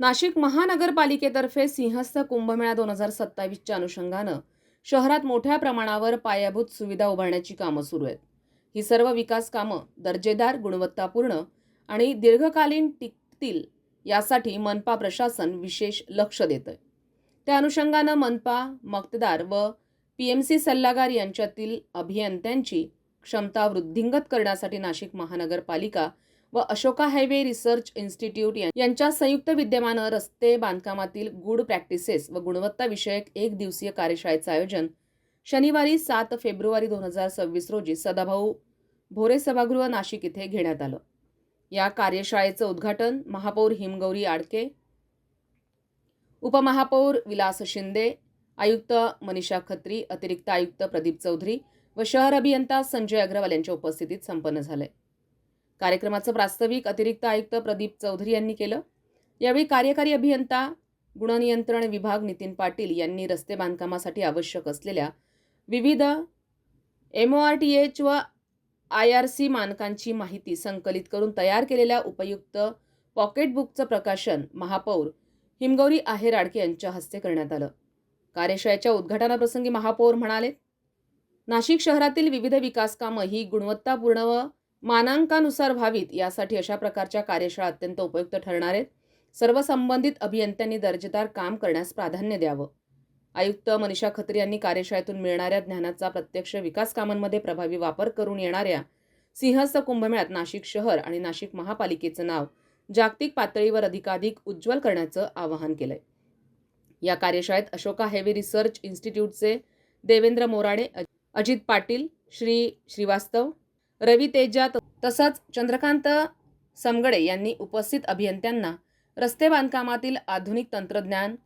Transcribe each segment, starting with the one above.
नाशिक महानगरपालिकेतर्फे सिंहस्थ कुंभमेळा दोन हजार सत्तावीसच्या अनुषंगानं शहरात मोठ्या प्रमाणावर पायाभूत सुविधा उभारण्याची कामं सुरू आहेत. ही सर्व विकास कामं दर्जेदार गुणवत्तापूर्ण आणि दीर्घकालीन टिकतील यासाठी मनपा प्रशासन विशेष लक्ष देतं त्या अनुषंगानं मनपा मक्तदार व पीएमसी सल्लागार यांच्यातील अभियंत्यांची क्षमता वृद्धिंगत करण्यासाठी नाशिक महानगरपालिका व अशोका हायवे रिसर्च इन्स्टिट्यूट यांच्या संयुक्त विद्यमानं रस्ते बांधकामातील गुड प्रॅक्टिसेस व गुणवत्ताविषयक एक दिवसीय कार्यशाळेचं आयोजन शनिवारी सात फेब्रुवारी दोन हजार सव्वीस रोजी सदाभाऊ भोरे सभागृह नाशिक इथे घेण्यात आलं. या कार्यशाळेचं उद्घाटन महापौर हिमगौरी आडके उपमहापौर विलास शिंदे आयुक्त मनीषा खत्री अतिरिक्त आयुक्त प्रदीप चौधरी व शहर अभियंता संजय अग्रवाल यांच्या उपस्थितीत संपन्न झालंय कार्यक्रमाचं प्रास्ताविक अतिरिक्त आयुक्त प्रदीप चौधरी यांनी केलं. यावेळी कार्यकारी अभियंता गुणनियंत्रण विभाग नितीन पाटील यांनी रस्ते बांधकामासाठी आवश्यक असलेल्या विविध M O R T H व आय आर सी मानकांची माहिती संकलित करून तयार केलेल्या उपयुक्त पॉकेटबुकचं प्रकाशन महापौर हिमगौरी आहेर आडके यांच्या हस्ते करण्यात आलं. कार्यशाळेच्या उद्घाटनाप्रसंगी महापौर म्हणाले नाशिक शहरातील विविध विकास कामं ही गुणवत्तापूर्ण व मानांकानुसार व्हावीत यासाठी अशा प्रकारच्या कार्यशाळा अत्यंत उपयुक्त ठरणार आहेत. सर्व संबंधित अभियंत्यांनी दर्जेदार काम करण्यास प्राधान्य द्यावं. आयुक्त मनीषा खत्री यांनी कार्यशाळेतून मिळणाऱ्या ज्ञानाचा प्रत्यक्ष विकास कामांमध्ये प्रभावी वापर करून येणाऱ्या सिंहस्थ कुंभमेळ्यात नाशिक शहर आणि नाशिक महापालिकेचं नाव जागतिक पातळीवर अधिकाधिक उज्ज्वल करण्याचं आवाहन केलंय. या कार्यशाळेत अशोका हेवी रिसर्च इन्स्टिट्यूटचे देवेंद्र मोराडे अजित पाटील श्री श्रीवास्तव रवी तेजा तसंच चंद्रकांत समगडे यांनी उपस्थित अभियंत्यांना रस्ते बांधकामातील आधुनिक तंत्रज्ञान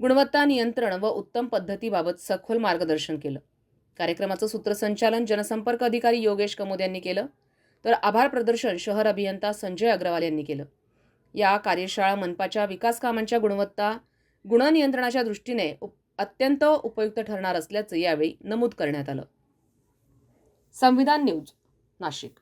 गुणवत्ता नियंत्रण व उत्तम पद्धतीबाबत सखोल मार्गदर्शन केलं. कार्यक्रमाचं सूत्रसंचालन जनसंपर्क अधिकारी योगेश कमोद यांनी केलं. तर आभार प्रदर्शन शहर अभियंता संजय अग्रवाल यांनी केलं. या कार्यशाळा मनपाच्या विकास कामांच्या गुणवत्ता गुणनियंत्रणाच्या दृष्टीने उप- अत्यंत उपयुक्त ठरणार असल्याचं यावेळी नमूद करण्यात आलं. संविधान न्यूज नाशिक.